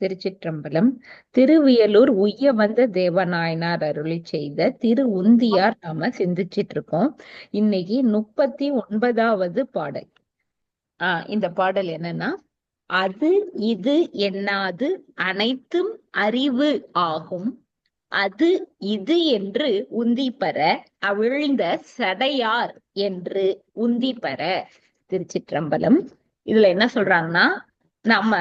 திருச்சிற்றம்பலம் திருவியலூர் உய்ய வந்த தேவநாயனார் அருளி செய்த திரு உந்தியார் நாம சிந்திச்சிட்டு இருக்கோம் இன்னைக்கு முப்பத்தி ஒன்பதாவது பாடல். ஆஹ் இந்த பாடல் என்னன்னா அது இது என்னாது அனைத்தும் அறிவு ஆகும். அது இது என்று உந்தி பெற அவிழ்ந்த சடையார் என்று உந்தி பெற திருச்சிற்றம்பலம். இதுல என்ன சொல்றாங்கன்னா நம்ம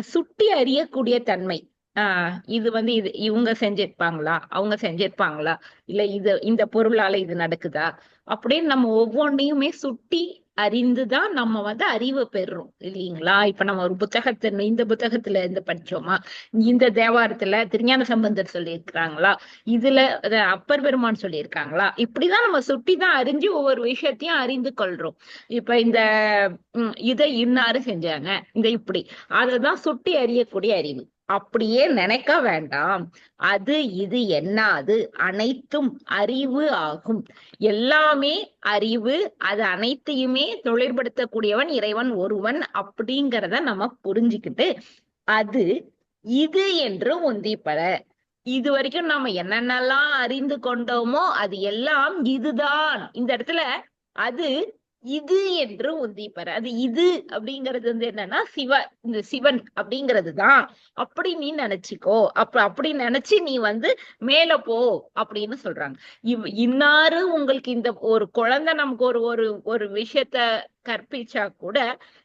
சுட்டி அறியக்கூடிய தன்மை. ஆஹ் இது வந்து இது இவங்க செஞ்சிருப்பாங்களா? அவங்க செஞ்சிருப்பாங்களா? இல்ல இது இந்த பொருளால இது நடக்குதா? அப்படின்னு நம்ம ஒவ்வொன்றையுமே சுட்டி அறிந்துதான் நம்ம வந்து அறிவு பெறுறோம் இல்லைங்களா? இப்ப நம்ம ஒரு புத்தகத்தை இந்த புத்தகத்துல இருந்து படிச்சோமா? இந்த தேவாரத்துல திருஞான சம்பந்தர் சொல்லியிருக்கிறாங்களா? இதுல அப்பர் பெருமான் சொல்லியிருக்காங்களா? இப்படிதான் நம்ம சுட்டி தான் அறிஞ்சு ஒவ்வொரு விஷயத்தையும் அறிந்து கொள்றோம். இப்ப இந்த உம் இதை இன்னாரு செஞ்சாங்க இந்த இப்படி. அததான் சுட்டி அறியக்கூடிய அறிவு. அப்படியே நினைக்க வேண்டாம். அது இது என்னாது? அனைத்தும் அறிவு ஆகும். எல்லாமே அறிவு அது அனைத்தையுமே தொழிற்படுத்தக்கூடியவன் இறைவன் ஒருவன் அப்படிங்கிறத நம்ம புரிஞ்சுக்கிட்டு அது இது என்று ஒந்திப்பட இது வரைக்கும் நாம என்னென்னலாம் அறிந்து கொண்டோமோ அது எல்லாம் இதுதான். இந்த இடத்துல அது இது என்று உந்திப்பற அது இது அப்படிங்கிறது வந்து என்னன்னா சிவ இந்த சிவன் அப்படிங்கிறது தான் அப்படி நீ நினைச்சுக்கோ. அப்ப அப்படி நினைச்சு நீ வந்து மேல போ அப்படின்னு சொல்றாங்க. இவ் இன்னாரு உங்களுக்கு இந்த ஒரு குழந்தை நமக்கு ஒரு ஒரு ஒரு விஷயத்த கற்பிச்சா கூட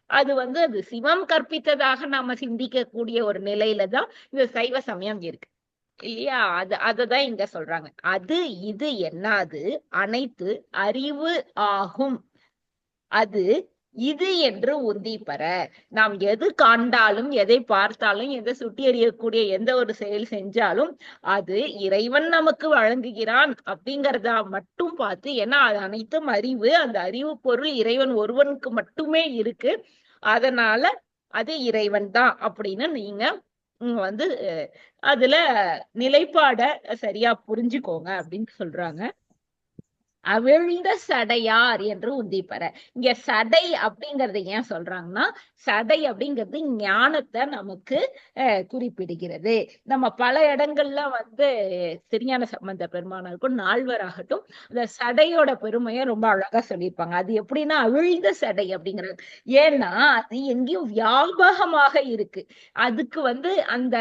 அது வந்து அது சிவம் கற்பித்ததாக நாம சிந்திக்க கூடிய ஒரு நிலையில தான் இந்த சைவ சமயம் இருக்கு. இல்லையா? அது அததான் இங்க சொல்றாங்க. அது இது என்னாது அனைத்து அறிவு ஆகும். அது இது என்று உந்தி பெற. நாம் எது காண்டாலும் எதை பார்த்தாலும் எதை சுட்டி எறியக்கூடிய எந்த ஒரு செயல் செஞ்சாலும் அது இறைவன் நமக்கு வழங்குகிறான் அப்படிங்கறதா மட்டும் பார்த்து ஏன்னா அது அனைத்தும் அறிவு அந்த அறிவு பொருள் இறைவன் ஒருவனுக்கு மட்டுமே இருக்கு. அதனால அது இறைவன் தான் அப்படின்னு நீங்க வந்து அதுல நிலைப்பாட சரியா புரிஞ்சுக்கோங்க அப்படின்னு சொல்றாங்க. அவிழ்ந்த சடையார் என்று உந்திப்பற இங்க சடை அப்படிங்கறத ஏன் சொல்றாங்கன்னா சடை அப்படிங்கிறது ஞானத்தை நமக்கு குறிப்பிடுகிறது. நம்ம பல இடங்கள்ல வந்து திருஞான சம்பந்த பெருமானாருக்கும் நால்வராகட்டும் இந்த சடையோட பெருமையை ரொம்ப அழகா சொல்லியிருப்பாங்க. அது எப்படின்னா அவிழ்ந்த சடை அப்படிங்கிறது. ஏன்னா அது எங்கேயும் வியாபகமாக இருக்கு. அதுக்கு வந்து அந்த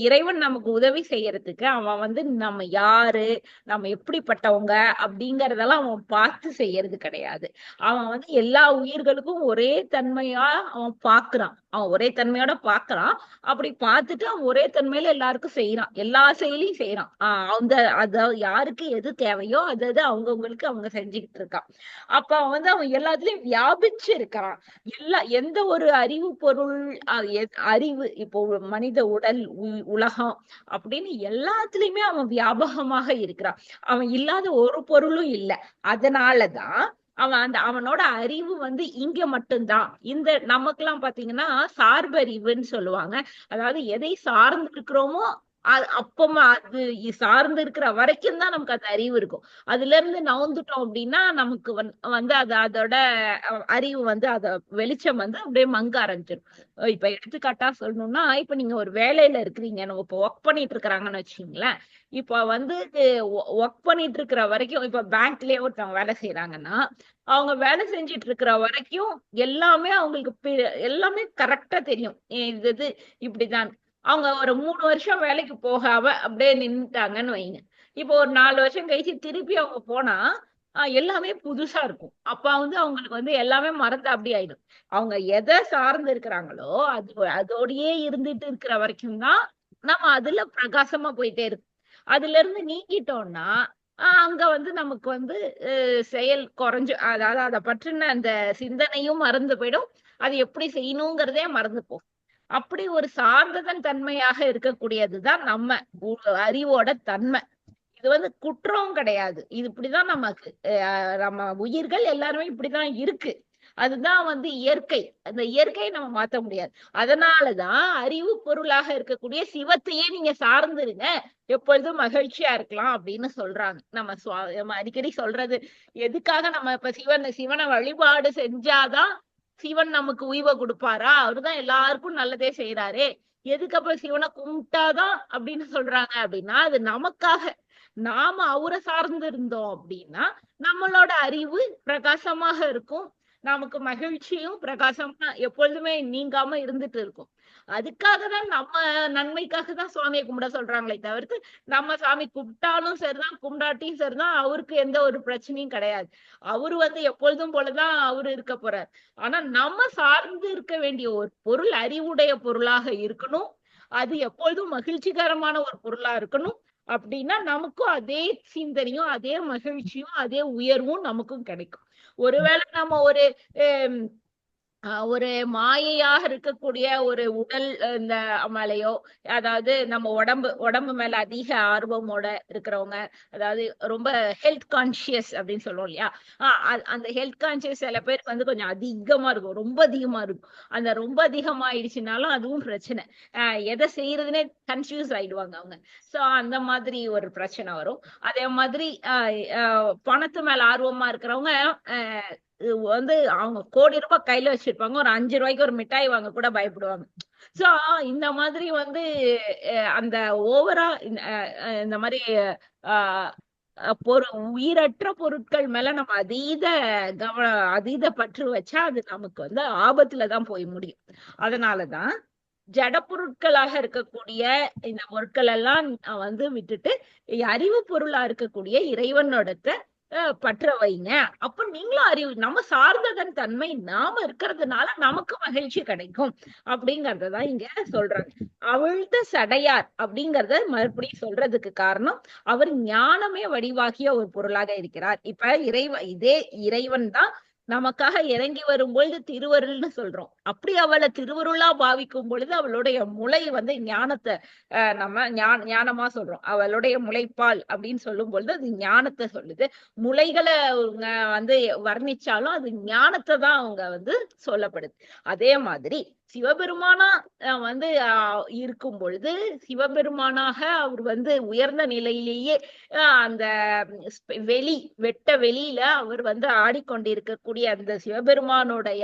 இறைவன் நமக்கு உதவி செய்யறதுக்கு அவன் வந்து நம்ம யாரு நம்ம எப்படிப்பட்டவங்க அப்படிங்கறதெல்லாம் அவன் பார்த்து செய்யறது கிடையாது. அவன் வந்து எல்லா உயிர்களுக்கும் ஒரே தன்மையா அவன் பாக்குறான் அவன் ஒரே தன்மையோட பாக்குறான் அப்படி பார்த்துட்டு அவன் ஒரே தன்மையில எல்லாருக்கும் செய்யறான் எல்லா செயலையும் செய்யறான் ஆஹ் அந்த அத யாருக்கு எது தேவையோ அது அது அவங்கவுங்களுக்கு அவங்க செஞ்சுக்கிட்டு இருக்கான் அப்ப அவன் வந்து அவன் எல்லாத்துலயும் வியாபிச்சு இருக்கிறான். எல்லா எந்த ஒரு அறிவு பொருள் அறிவு இப்போ மனித உடல் உலகம் அப்படின்னு எல்லாத்துலயுமே அவன் வியாபகமாக இருக்கிறான். அவன் இல்லாத ஒரு பொருளும் இல்லை. அதனாலதான் அவன் அந்த அவனோட அறிவு வந்து இங்க மட்டும்தான். இந்த நமக்கு எல்லாம் பாத்தீங்கன்னா சார்பறிவுன்னு சொல்லுவாங்க. அதாவது எதை சார்ந்து இருக்கிறோமோ அது அப்பமா அது சார்ந்து இருக்கிற வரைக்கும் தான் நமக்கு அந்த அறிவு இருக்கும். அதுல இருந்து நவுந்துட்டோம் அப்படின்னா நமக்கு வந்து அது அதோட அறிவு வந்து அத வெளிச்சம் வந்து அப்படியே மங்க ஆரம்பிச்சிடும் இப்ப எடுத்துக்காட்டா சொல்லணும்னா இப்ப நீங்க ஒரு வேலையில இருக்கிறீங்க. நம்ம இப்ப ஒர்க் பண்ணிட்டு இருக்கிறாங்கன்னு வச்சுங்களேன் இப்ப வந்து ஒர்க் பண்ணிட்டு இருக்கிற வரைக்கும் இப்ப பேங்க்லயே ஒருத்தவங்க வேலை செய்யறாங்கன்னா அவங்க வேலை செஞ்சிட்டு இருக்கிற வரைக்கும் எல்லாமே அவங்களுக்கு எல்லாமே கரெக்டா தெரியும். இது இது இப்படிதான். அவங்க ஒரு மூணு வருஷம் வேலைக்கு போகாம அப்படியே நின்றுட்டாங்கன்னு வைங்க. இப்போ ஒரு நாலு வருஷம் கழிச்சு திருப்பி அவங்க போனா எல்லாமே புதுசா இருக்கும். அப்ப வந்து அவங்களுக்கு வந்து எல்லாமே மறந்து அப்படி ஆயிடும். அவங்க எதை சார்ந்து இருக்கிறாங்களோ அது அதோடயே இருந்துட்டு இருக்கிற வரைக்கும் தான் நம்ம அதுல பிரகாசமா போயிட்டே இருக்கும். அதுல இருந்து நீக்கிட்டோம்னா அங்க வந்து நமக்கு வந்து செயல் குறைஞ்சு அதாவது அதை பற்றின அந்த சிந்தனையும் மறந்து போயிடும். அது எப்படி செய்யணுங்கிறதே மறந்து போகும். அப்படி ஒரு சார்ந்ததன் தன்மையாக இருக்கக்கூடியதுதான் நம்ம அறிவோட தன்மை. இது வந்து குற்றம் கிடையாது. இது இப்படிதான் நமக்கு நம்ம உயிர்கள் எல்லாருமே இப்படிதான் இருக்கு. அதுதான் வந்து இயற்கை. அந்த இயற்கையை நம்ம மாத்த முடியாது. அதனாலதான் அறிவு பொருளாக இருக்கக்கூடிய சிவத்தையே நீங்க சார்ந்துருங்க. எப்பொழுதும் மகிழ்ச்சியா இருக்கலாம் அப்படின்னு சொல்றாங்க. நம்ம நம்ம அடிக்கடி சொல்றது எதுக்காக நம்ம இப்ப சிவன் சிவனை வழிபாடு செஞ்சாதான் சிவன் நமக்கு உய்வை கொடுப்பாரா? அவருதான் எல்லாருக்கும் நல்லதே செய்யறாரே எதுக்கு அப்புறம் சிவனை கும்பிட்டாதான் அப்படின்னு சொல்றாங்க அப்படின்னா அது நமக்காக. நாம அவரை சார்ந்து இருந்தோம் அப்படின்னா நம்மளோட அறிவு பிரகாசமாக இருக்கும். நமக்கு மகிழ்ச்சியும் பிரகாசமா எப்பொழுதுமே நீங்காம இருந்துட்டு இருக்கும். அதுக்காக தான் நம்ம நன்மைக்காக தான் சுவாமியை கும்பிட சொல்றாங்களே தவிர்த்து நம்ம சாமி கும்பிட்டாலும் சரிதான் கும்பிடாட்டியும் சரிதான் அவருக்கு எந்த ஒரு பிரச்சனையும் கிடையாது. அவரு வந்து எப்பொழுதும் போலதான் அவரு இருக்க போறார். ஆனா நம்ம சார்ந்து இருக்க வேண்டிய ஒரு பொருள் அறிவுடைய பொருளாக இருக்கணும். அது எப்பொழுதும் மகிழ்ச்சிகரமான ஒரு பொருளா இருக்கணும். அப்படின்னா நமக்கும் அதே சிந்தனையும் அதே மகிழ்ச்சியும் அதே உயர்வும் நமக்கும் கிடைக்கும். ஒருவேளை நம்ம ஒரு அஹ் ஒரு மாயையாக இருக்கக்கூடிய ஒரு உடல் இந்த மலையோ அதாவது நம்ம உடம்பு உடம்பு மேல அதிக ஆர்வமோட இருக்கிறவங்க அதாவது ரொம்ப ஹெல்த் கான்சியஸ் அப்படின்னு சொல்லுவோம் இல்லையா? ஆஹ் அ- அந்த ஹெல்த் கான்சியஸ் சில பேருக்கு வந்து கொஞ்சம் அதிகமா இருக்கும் ரொம்ப அதிகமா இருக்கும். அந்த ரொம்ப அதிகமாயிடுச்சுனாலும் அதுவும் பிரச்சனை. ஆஹ் எதை செய்யறதுன்னே கன்ஃபியூஸ் ஆயிடுவாங்க அவங்க. சோ அந்த மாதிரி ஒரு பிரச்சனை வரும். அதே மாதிரி ஆஹ் ஆஹ் பணத்து மேல ஆர்வமா இருக்கிறவங்க வந்து அவங்க கோடி ரூபாய் கையில வச்சிருப்பாங்க. ஒரு அஞ்சு ரூபாய்க்கு ஒரு மிட்டாய் வாங்க கூட பயப்படுவாங்க. சோ இந்த மாதிரி வந்து அஹ் அந்த ஓவரா இந்த மாதிரி ஆஹ் பொரு உயிரற்ற பொருட்கள் மேல நம்ம அதீத கவன அதீத பற்று வச்சா அது நமக்கு வந்து ஆபத்துலதான் போய் முடியும். அதனாலதான் ஜட பொருட்களாக இருக்கக்கூடிய இந்த பொருட்கள் எல்லாம் வந்து விட்டுட்டு அறிவு பொருளா இருக்கக்கூடிய இறைவனோடத்த பற்ற வைங்க. அப்ப நீங்களும் அறிவு நம்ம சார்ந்ததன் தன்மை நாம இருக்கிறதுனால நமக்கு மகிழ்ச்சி கிடைக்கும். அப்படிங்கறதான் இங்க சொல்றாங்க. அவிழ்த்த சடையார் அப்படிங்கறத மறுபடியும் சொல்றதுக்கு காரணம் அவர் ஞானமே வடிவாகிய ஒரு பொருளாக இருக்கிறார். இப்ப இறைவன் இதே இறைவன் தான் நமக்காக இறங்கி வரும்பொழுது திருவருள்னு சொல்றோம். அப்படி அவளை திருவருளா பாவிக்கும் பொழுது அவளுடைய முளை வந்து ஞானத்தை நம்ம ஞான ஞானமா சொல்றோம். அவளுடைய முளைப்பால் அப்படின்னு சொல்லும் பொழுது அது ஞானத்தை சொல்லுது. முளைகளை வந்து வர்ணிச்சாலும் அது ஞானத்தை தான் அவங்க வந்து சொல்லப்படுது. அதே மாதிரி சிவபெருமானா வந்து அஹ், இருக்கும் பொழுது சிவபெருமானாக அவர் வந்து உயர்ந்த நிலையிலேயே அந்த வெளி வெட்ட வெளியில அவர் வந்து ஆடிக்கொண்டிருக்கக்கூடிய அந்த சிவபெருமானுடைய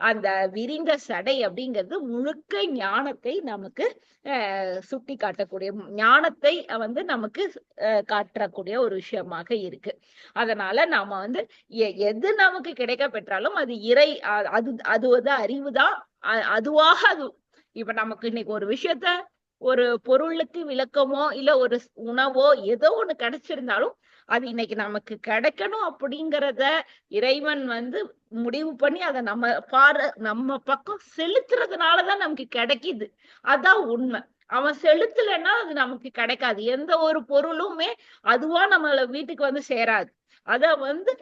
அந்த விரிந்த சடை அப்படிங்கிறது முழுக்க ஞானத்தை நமக்கு அஹ், சுட்டி காட்டக்கூடிய ஞானத்தை வந்து நமக்கு அஹ், காட்டக்கூடிய ஒரு விஷயமாக இருக்கு. அதனால நாம வந்து எ- எது நமக்கு கிடைக்க பெற்றாலும் அது இறை அது அது வந்து அறிவுதான். அ- அதுவாக அது இப்ப நமக்கு இன்னைக்கு ஒரு விஷயத்த ஒரு பொருளுக்கு விளக்கமோ இல்ல ஒரு உணவோ ஏதோ ஒண்ணு கிடைச்சிருந்தாலும் அது இன்னைக்கு நமக்கு கிடைக்கணும் அப்படிங்கிறத இறைவன் வந்து முடிவு பண்ணி அதை நம்ம பாரு நம்ம பக்கம் செலுத்துறதுனாலதான் நமக்கு கிடைக்குது. அதான் உண்மை. அவன் செலுத்தலைன்னா அது நமக்கு கிடைக்காது. எந்த ஒரு பொருளுமே அதுவா நம்மள வீட்டுக்கு வந்து சேராது. அத வந்து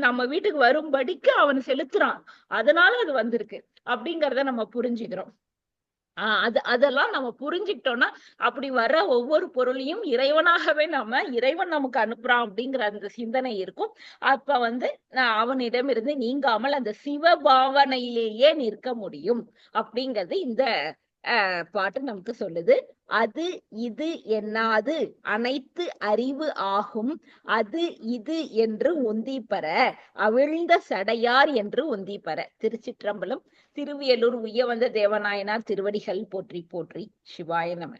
நம்ம வீட்டுக்கு வரும்படிக்கு அவன் செலுத்துறான். அதனால அது வந்திருக்கு. அப்படிங்கறத நம்ம புரிஞ்சுக்கிறோம். ஆஹ் அது அதெல்லாம் நம்ம புரிஞ்சுக்கிட்டோம்னா அப்படி வர்ற ஒவ்வொரு பொருளையும் இறைவனாகவே நம்ம இறைவன் நமக்கு அனுப்புறான் அப்படிங்கிற அந்த சிந்தனை இருக்கும். அப்ப வந்து நான் அவனிடமிருந்து நீங்காமல் அந்த சிவ பாவனையிலேயே நிற்க முடியும் அப்படிங்கிறது இந்த பாட்டு நமக்கு சொல்லுது. அது இது என்னாது? அனைத்து அறிவு ஆகும். அது இது என்று ஒந்திப்பற அவிழ்ந்த சடையார் என்று உந்தி பெற திருச்சிற்றம்பலம் திருவியலூர் உய்ய வந்த தேவநாயனார் திருவடிகள் போற்றி போற்றி. சிவாய நம.